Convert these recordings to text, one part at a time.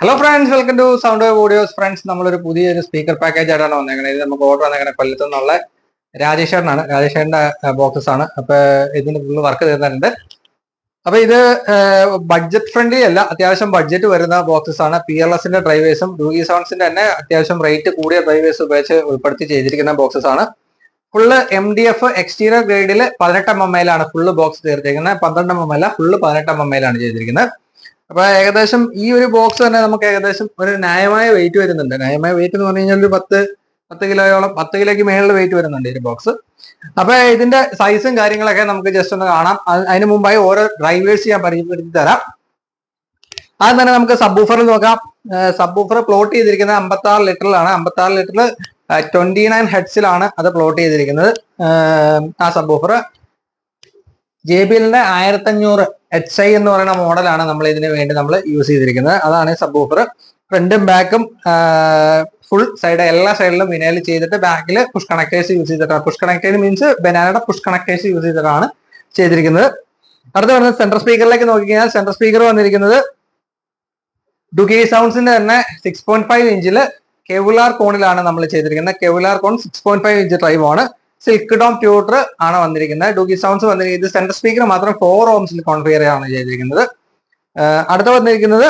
Hello friends welcome to sound audios friends നമ്മളൊരു പുതിയൊരു speaker package ആയിട്ടാണ് വന്നേക്കുന്നത് ഇത് നമുക്ക് ഓർഡർ വന്നേക്കണ കൊല്ലത്തു നിന്നുള്ള രാജേഷേട്ടനാണ് രാജേഷേട്ടന്റെ ബോക്സസ് ആണ്. അപ്പൊ ഇതിന് ഫുള്ള് വർക്ക് തീർന്നിട്ടുണ്ട്. അപ്പൊ ഇത് ബഡ്ജറ്റ് ഫ്രണ്ട്ലി അല്ല അത്യാവശ്യം ബഡ്ജറ്റ് വരുന്ന ബോക്സസ് ആണ്. പി എൽ എസിന്റെ ഡ്രൈവേഴ്സും ഡൂഗി സൗണ്ട്സിന്റെ തന്നെ അത്യാവശ്യം റേറ്റ് കൂടിയ ഡ്രൈവേഴ്സ് ഉപയോഗിച്ച് ഉൾപ്പെടുത്തി ചെയ്തിരിക്കുന്ന ബോക്സസ് ആണ്. Full M D F exterior ഗ്രേഡിൽ പതിനെട്ട് എം എം ഐയിലാണ് ഫുള്ള് ബോക്സ് തീർത്തിരിക്കുന്നത് പന്ത്രണ്ട് എം എം ഫുള്ള് പതിനെട്ട് എം ചെയ്തിരിക്കുന്നത്. അപ്പൊ ഏകദേശം ഈ ഒരു ബോക്സ് തന്നെ നമുക്ക് ഏകദേശം ഒരു ന്യായമായ വെയിറ്റ് വരുന്നുണ്ട്. ന്യായമായ വെയിറ്റ് എന്ന് പറഞ്ഞു കഴിഞ്ഞാൽ ഒരു പത്ത് പത്ത് കിലോയോളം പത്ത് കിലോയ്ക്ക് മേളിൽ വെയിറ്റ് വരുന്നുണ്ട് ഈ ബോക്സ് അപ്പൊ ഇതിന്റെ സൈസും കാര്യങ്ങളൊക്കെ നമുക്ക് ജസ്റ്റ് ഒന്ന് കാണാം. അത് അതിന് മുമ്പായി ഓരോ ഡ്രൈവേഴ്സ് ഞാൻ പരിചയപ്പെടുത്തി തരാം. ആദ്യം തന്നെ നമുക്ക് സബ് ഊഫറിൽ നോക്കാം. സബ് ഊഫർ പ്ലോട്ട് ചെയ്തിരിക്കുന്നത് അമ്പത്തി ആറ് ലിറ്ററിലാണ് അമ്പത്തി ആറ് ലിറ്ററിൽ ട്വന്റി നയൻ ഹെഡ്സിലാണ് അത് പ്ലോട്ട് ചെയ്തിരിക്കുന്നത്. ആ സബ് ഊഫർ ജെ ബി എല്ലിന്റെ ആയിരത്തി അഞ്ഞൂറ് എച്ച് ഐ എന്ന് പറയുന്ന മോഡലാണ് നമ്മൾ ഇതിന് വേണ്ടി നമ്മൾ യൂസ് ചെയ്തിരിക്കുന്നത്. അതാണ് സബ് ഓഫർ ഫ്രണ്ടും ബാക്കും ഫുൾ സൈഡ് എല്ലാ സൈഡിലും വിനയിൽ ചെയ്തിട്ട് ബാക്കിൽ പുഷ് കണക്ടേഴ്സ് യൂസ് ചെയ്തിട്ടാണ്. പുഷ് കണക്ടേഴ്സ് മീൻസ് ബനാനയുടെ പുഷ് കണക്ടേഴ്സ് യൂസ് ചെയ്തിട്ടാണ് ചെയ്തിരിക്കുന്നത്. അടുത്ത വരുന്നത് സെൻട്രൽ സ്പീക്കറിലേക്ക് നോക്കിക്കഴിഞ്ഞാൽ സെൻട്രൽ സ്പീക്കർ വന്നിരിക്കുന്നത് ഡുഗി സൗണ്ട്സിന്റെ തന്നെ സിക്സ് പോയിന്റ് ഫൈവ് ഇഞ്ചിൽ കെവുലാർ കോണിലാണ് നമ്മൾ ചെയ്തിരിക്കുന്നത്. Kevlar cone six point five inch driver ആണ്. സിൽക്ക് ഡോം ട്യൂട്ടർ ആണ് വന്നിരിക്കുന്നത്. ഡൂഗി സൗണ്ട്സ് വന്നിരിക്കുന്നത്. ഇത് സെൻട്രൽ സ്പീക്കർ മാത്രം ഫോർ ഓംസിൽ കോൺഫിഗർ ആണ് ചെയ്തിരിക്കുന്നത്. അടുത്ത വന്നിരിക്കുന്നത്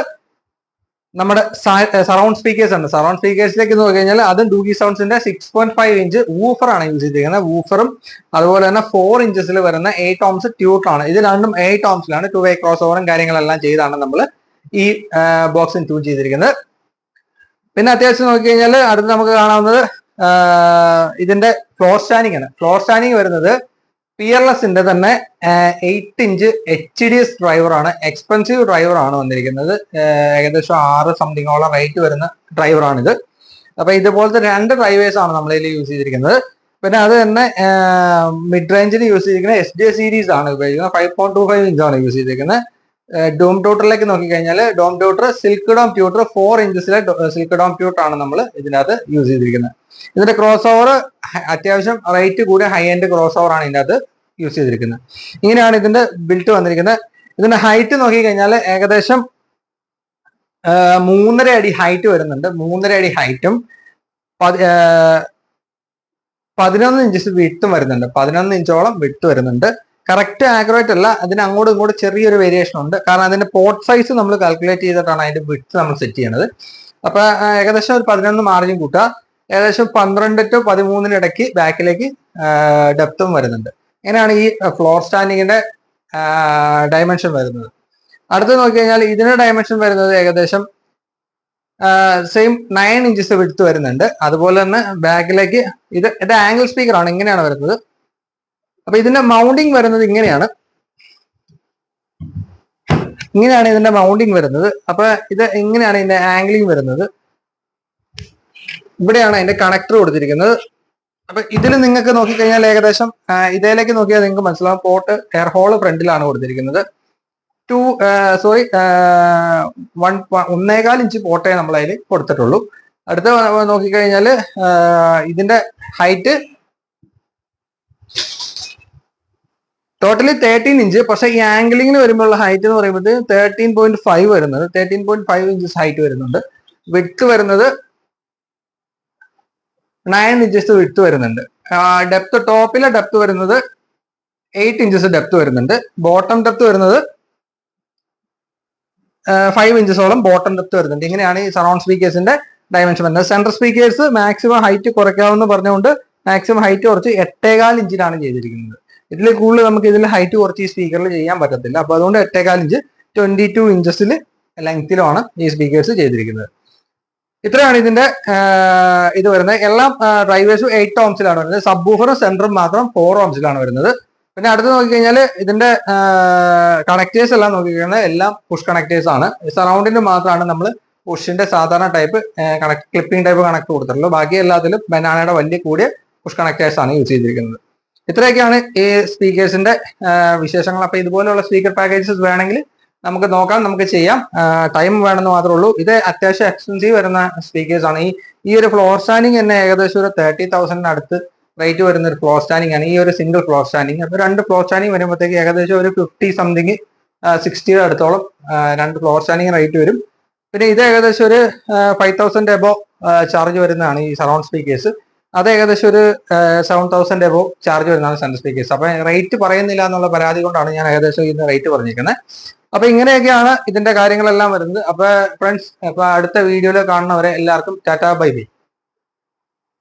നമ്മുടെ സറൗണ്ട് സ്പീക്കേഴ്സ് ഉണ്ട് സറൗണ്ട് സ്പീക്കേഴ്സിലേക്ക് നോക്കി കഴിഞ്ഞാൽ അതും ഡൂഗി സൗണ്ട്സിന്റെ six point five inch woofer ആണ് യൂസ് ചെയ്തിരിക്കുന്നത്. വൂഫറും അതുപോലെ തന്നെ ഫോർ ഇഞ്ചസിൽ വരുന്ന എയ്റ്റ് ഓംസ് ട്യൂട്ടർ ആണ്. ഇത് രണ്ടും എയ്റ്റ് ഓംസിലാണ് ടു വേ ക്രോസ് ഓവറും കാര്യങ്ങളെല്ലാം ചെയ്താണ് നമ്മൾ ഈ ബോക്സിൽ ട്യൂൺ ചെയ്തിരിക്കുന്നത്. പിന്നെ അത്യാവശ്യം നോക്കി കഴിഞ്ഞാൽ അടുത്ത് നമുക്ക് കാണാവുന്നത് ഇതിന്റെ ഫ്ലോർ സ്റ്റാനിങ് ആണ്. ഫ്ലോർ സ്റ്റാനിങ് വരുന്നത് പിയർലെസിന്റെ തന്നെ eight inch H D S driver ആണ്. എക്സ്പെൻസീവ് ഡ്രൈവർ ആണ് വന്നിരിക്കുന്നത്. ഏകദേശം ആറ് സംതിങ്ങോളം റേറ്റ് വരുന്ന ഡ്രൈവർ ഇത്. അപ്പൊ ഇതുപോലത്തെ രണ്ട് ഡ്രൈവേഴ്സ് ആണ് നമ്മളിതിൽ യൂസ് ചെയ്തിരിക്കുന്നത്. പിന്നെ അത് തന്നെ മിഡ് റേഞ്ചിൽ യൂസ് ചെയ്തിരിക്കുന്ന എസ് ഡി സീരീസ് ആണ് ഉപയോഗിക്കുന്നത്. Five point two five inch ആണ് യൂസ് ചെയ്തിരിക്കുന്നത്. ഡോം ട്യൂട്ടറിലേക്ക് നോക്കിക്കഴിഞ്ഞാൽ dome tweeter silk dome tweeter four ഇഞ്ചസിലെ silk dome tweeter ആണ് നമ്മൾ ഇതിനകത്ത് യൂസ് ചെയ്തിരിക്കുന്നത്. ഇതിന്റെ ക്രോസ് ഓവർ അത്യാവശ്യം റേറ്റ് കൂടിയ ഹൈ എൻഡ് ക്രോസ് ഓവർ ആണ് ഇതിനകത്ത് യൂസ് ചെയ്തിരിക്കുന്നത്. ഇങ്ങനെയാണ് ഇതിന്റെ ബിൽറ്റ് വന്നിരിക്കുന്നത്. ഇതിന്റെ ഹൈറ്റ് നോക്കിക്കഴിഞ്ഞാൽ ഏകദേശം മൂന്നര അടി ഹൈറ്റ് വരുന്നുണ്ട്. മൂന്നര അടി ഹൈറ്റും പതിനൊന്ന് ഇഞ്ചസ് വിട്ടും വരുന്നുണ്ട്. പതിനൊന്ന് ഇഞ്ചോളം വിട്ട് വരുന്നുണ്ട്. കറക്റ്റ് ആക്യുറേറ്റ് അല്ല. അതിന് അങ്ങോട്ടും ഇങ്ങോട്ട് ചെറിയൊരു വേരിയേഷൻ ഉണ്ട്. കാരണം അതിന്റെ പോർട്ട് സൈസ് നമ്മൾ കാൽക്കുലേറ്റ് ചെയ്തിട്ടാണ് അതിന്റെ വിട്ട് നമ്മൾ സെറ്റ് ചെയ്യണത്. അപ്പൊ ഏകദേശം ഒരു പതിനൊന്ന് മാർജിൻ കൂട്ടുക. ഏകദേശം പന്ത്രണ്ട് ടു പതിമൂന്നിന് ഇടയ്ക്ക് ബാക്കിലേക്ക് ഡെപ്തും വരുന്നുണ്ട്. ഇങ്ങനെയാണ് ഈ ഫ്ലോർ സ്റ്റാൻഡിങ്ങിന്റെ ഡയമെൻഷൻ വരുന്നത്. അടുത്ത് നോക്കി കഴിഞ്ഞാൽ ഇതിന്റെ ഡയമെൻഷൻ വരുന്നത് ഏകദേശം സെയിം നയൻ ഇഞ്ചസ് വിടുത്ത് വരുന്നുണ്ട്. അതുപോലെ തന്നെ ബാക്കിലേക്ക് ഇത് ഇത് ആംഗിൾ സ്പീക്കർ ആണ്. ഇങ്ങനെയാണ് വരുന്നത്. അപ്പൊ ഇതിന്റെ മൗണ്ടിങ് വരുന്നത് ഇങ്ങനെയാണ്. ഇങ്ങനെയാണ് ഇതിന്റെ മൗണ്ടിങ് വരുന്നത്. അപ്പൊ ഇത് ഇങ്ങനെയാണ് ഇതിന്റെ ആംഗിളിങ് വരുന്നത്. ഇവിടെയാണ് അതിന്റെ കണക്ടർ കൊടുത്തിരിക്കുന്നത്. അപ്പൊ ഇതിൽ നിങ്ങൾക്ക് നോക്കിക്കഴിഞ്ഞാൽ ഏകദേശം ഇതിലേക്ക് നോക്കിയാൽ നിങ്ങൾക്ക് മനസ്സിലാവും. പോർട്ട് എയർ ഹോൾ ഫ്രണ്ടിലാണ് കൊടുത്തിരിക്കുന്നത്. ടു സോറി വൺ ഒന്നേകാൽ ഇഞ്ച് പോട്ടേ നമ്മൾ അതിൽ കൊടുത്തിട്ടുള്ളൂ. അടുത്ത നോക്കിക്കഴിഞ്ഞാൽ ഇതിന്റെ ഹൈറ്റ് ടോട്ടലി തേർട്ടീൻ ഇഞ്ച് പക്ഷേ ഈ ആംഗിളിങ്ങിന് വരുമ്പോഴുള്ള ഹൈറ്റ് എന്ന് പറയുമ്പോൾ തേർട്ടീൻ പോയിന്റ് ഫൈവ് വരുന്നത്. Thirteen point five inches height വരുന്നുണ്ട്. വിട്ട് വരുന്നത് നയൻ ഇഞ്ചസ് വിട്ട് വരുന്നുണ്ട്. ഡെപ്ത് ടോപ്പിലെ ഡെപ്ത് വരുന്നത് എയ്റ്റ് ഇഞ്ചസ് ഡെപ്ത് വരുന്നുണ്ട്. ബോട്ടം ഡെപ്ത് വരുന്നത് ഫൈവ് ഇഞ്ചസോളം ബോട്ടം ഡെപ്ത് വരുന്നുണ്ട്. ഇങ്ങനെയാണ് ഈ സറൗണ്ട് സ്പീക്കേഴ്സിന്റെ ഡയമെൻഷൻ വരുന്നത്. സെൻട്രൽ സ്പീക്കേഴ്സ് മാക്സിമം ഹൈറ്റ് കുറയ്ക്കാമെന്ന് പറഞ്ഞുകൊണ്ട് മാക്സിമം ഹൈറ്റ് കുറച്ച് എട്ടേകാൽ ഇഞ്ചിലാണ് ചെയ്തിരിക്കുന്നത്. ഇതിൽ കൂടുതൽ നമുക്ക് ഇതിൽ ഹൈറ്റ് കുറച്ച് ഈ സ്പീക്കറിൽ ചെയ്യാൻ പറ്റത്തില്ല. അപ്പൊ അതുകൊണ്ട് എട്ടേകാൽ ഇഞ്ച് ട്വന്റി ടു ഇഞ്ചസിൽ ലെങ്തിലുമാണ് ഈ സ്പീക്കേഴ്സ് ചെയ്തിരിക്കുന്നത്. ഇത്രയാണ് ഇതിന്റെ ഇത് വരുന്നത്. എല്ലാം ഡ്രൈവേഴ്സും എയ്റ്റ് ഓംസിലാണ് വരുന്നത്. സബ് ബൂഫറും സെന്ററും മാത്രം ഫോർ ഓംസിലാണ് വരുന്നത്. പിന്നെ അടുത്ത് നോക്കിക്കഴിഞ്ഞാൽ ഇതിന്റെ കണക്ടേഴ്സ് എല്ലാം നോക്കിക്കഴിഞ്ഞാൽ എല്ലാം പുഷ് കണക്ടേഴ്സ് ആണ്. സറൗണ്ടിന് മാത്രമാണ് നമ്മൾ പുഷിന്റെ സാധാരണ type connect clipping type connect കൊടുത്തിട്ടുള്ളൂ ബാക്കി എല്ലാത്തിലും ബനാനയുടെ വലിയ കൂടിയ പുഷ് കണക്ടേഴ്സ് ആണ് യൂസ് ചെയ്തിരിക്കുന്നത്. ഇത്രയൊക്കെയാണ് ഈ സ്പീക്കേഴ്സിന്റെ വിശേഷങ്ങൾ. അപ്പൊ ഇതുപോലെയുള്ള സ്പീക്കർ പാക്കേജസ് വേണമെങ്കിൽ നമുക്ക് നോക്കാം നമുക്ക് ചെയ്യാം. ടൈം വേണമെന്ന് മാത്രമേ ഉള്ളൂ. ഇത് അത്യാവശ്യം എക്സ്പെൻസീവ് വരുന്ന സ്പീക്കേഴ്സ് ആണ്. ഈ ഈ ഒരു ഫ്ലോർ സ്റ്റാൻഡിങ് തന്നെ ഏകദേശം ഒരു തേർട്ടി തൗസൻഡിന് അടുത്ത് റേറ്റ് വരുന്ന ഒരു ഫ്ലോർ സ്റ്റാൻഡിങ് ആണ്. ഈ ഒരു സിംഗിൾ ഫ്ലോർ സ്റ്റാൻഡിങ് അപ്പൊ രണ്ട് ഫ്ലോർ സ്റ്റാൻഡിങ് വരുമ്പോഴത്തേക്ക് ഏകദേശം ഒരു ഫിഫ്റ്റി സംതിങ് സിക്സ്റ്റിയുടെ അടുത്തോളം രണ്ട് ഫ്ലോർ സ്റ്റാൻഡിങ് റേറ്റ് വരും. പിന്നെ ഇത് ഏകദേശം ഒരു ഫൈവ് തൗസൻഡ് എബോ ചാർജ് വരുന്നതാണ് ഈ സറൗണ്ട് സ്പീക്കേഴ്സ് അത് ഏകദേശം ഒരു സെവൻ തൗസൻഡ് എബോ ചാർജ് വരുന്നതാണ് സെൻട്രൽ സ്പീക്കേഴ്സ് അപ്പം റേറ്റ് പറയുന്നില്ല എന്നുള്ള പരാതി കൊണ്ടാണ് ഞാൻ ഏകദേശം ഇന്ന് റേറ്റ് പറഞ്ഞിരിക്കുന്നത് അപ്പം ഇങ്ങനെയൊക്കെയാണ് ഇതിന്റെ കാര്യങ്ങളെല്ലാം വരുന്നത്. അപ്പം ഫ്രണ്ട്സ് അപ്പം അടുത്ത വീഡിയോയിൽ കാണുന്നവരെ എല്ലാവർക്കും ടാറ്റാ ബൈ ബൈ.